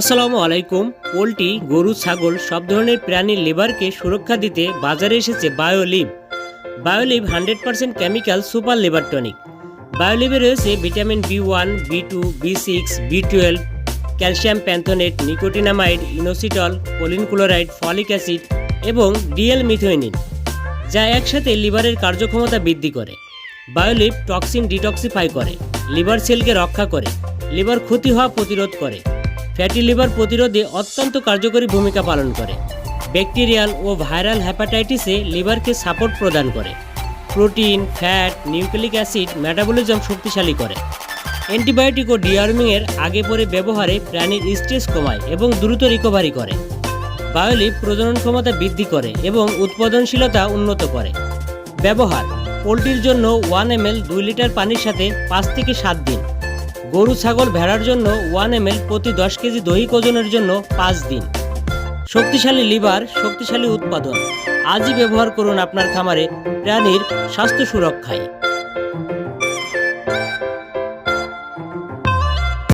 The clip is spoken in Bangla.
আসসালামু আলাইকুম। পোলট্রি, গরু, ছাগল সব ধরনের প্রাণীর লিভারকে সুরক্ষা দিতে বাজারে এসেছে Bioliv. Bioliv hundred percent chemical super liver tonic. বায়োলিভে রয়েছে vitamin B one, B two, B six, B twelve, calcium pantothenate, nicotinamide, inositol choline chloride folic acid এবং ডিএল মিথোইনিন যা একসাথে লিভারের কার্যক্ষমতা বৃদ্ধি করে। বায়োলিভ টক্সিন ডিটক্সিফাই করে, লিভার সেলকে রক্ষা করে, লিভার ক্ষতি হওয়া প্রতিরোধ করে। ফ্যাটি লিভার প্রতিরোধে অত্যন্ত কার্যকরী ভূমিকা পালন করে। ব্যাকটেরিয়াল ও ভাইরাল হ্যাপাটাইটিসে লিভারকে সাপোর্ট প্রদান করে। Protein, fat, nucleic acid metabolism শক্তিশালী করে। অ্যান্টিবায়োটিক ও ডিআর্মিংয়ের আগে পরে ব্যবহারে প্রাণীর স্ট্রেস কমায় এবং দ্রুত রিকভারি করে। বায়োলিভ প্রজনন ক্ষমতা বৃদ্ধি করে এবং উৎপাদনশীলতা উন্নত করে। ব্যবহার, পোলট্রির জন্য ওয়ান এম দুই লিটার পানির সাথে পাঁচ থেকে সাত দিন। গরু, ছাগল ভেড়ার জন্য ওয়ান এম প্রতি দশ কেজি দৈহিক ওজনের জন্য পাঁচ দিন। শক্তিশালী লিভার, শক্তিশালী উৎপাদন। আজই ব্যবহার করুন আপনার খামারে প্রাণীর স্বাস্থ্য সুরক্ষায়।